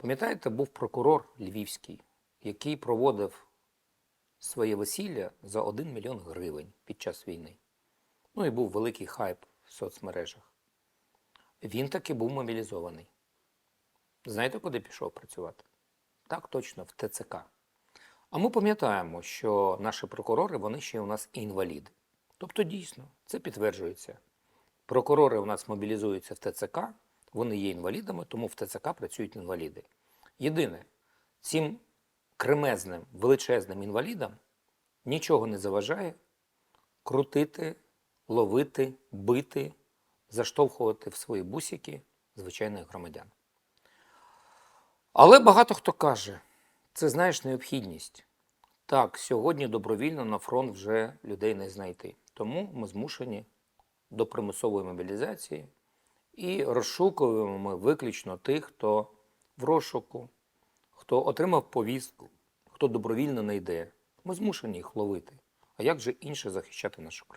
Пам'ятаєте, був прокурор львівський, який проводив своє весілля за 1 мільйон гривень під час війни. Ну і був великий хайп в соцмережах. Він таки був мобілізований. Знаєте, куди пішов працювати? Так точно, в ТЦК. А ми пам'ятаємо, що наші прокурори, вони ще у нас інваліди. Тобто, дійсно, це підтверджується. Прокурори у нас мобілізуються в ТЦК, вони є інвалідами, тому в ТЦК працюють інваліди. Єдине, цим кремезним, величезним інвалідам нічого не заважає крутити, ловити, бити, заштовхувати в свої бусики звичайних громадян. Але багато хто каже, це знаєш необхідність. Так, сьогодні добровільно на фронт вже людей не знайти. Тому ми змушені до примусової мобілізації і розшукуємо ми виключно тих, хто в розшуку, хто отримав повістку, хто добровільно не йде. Ми змушені їх ловити. А як же інше захищати нашу країну?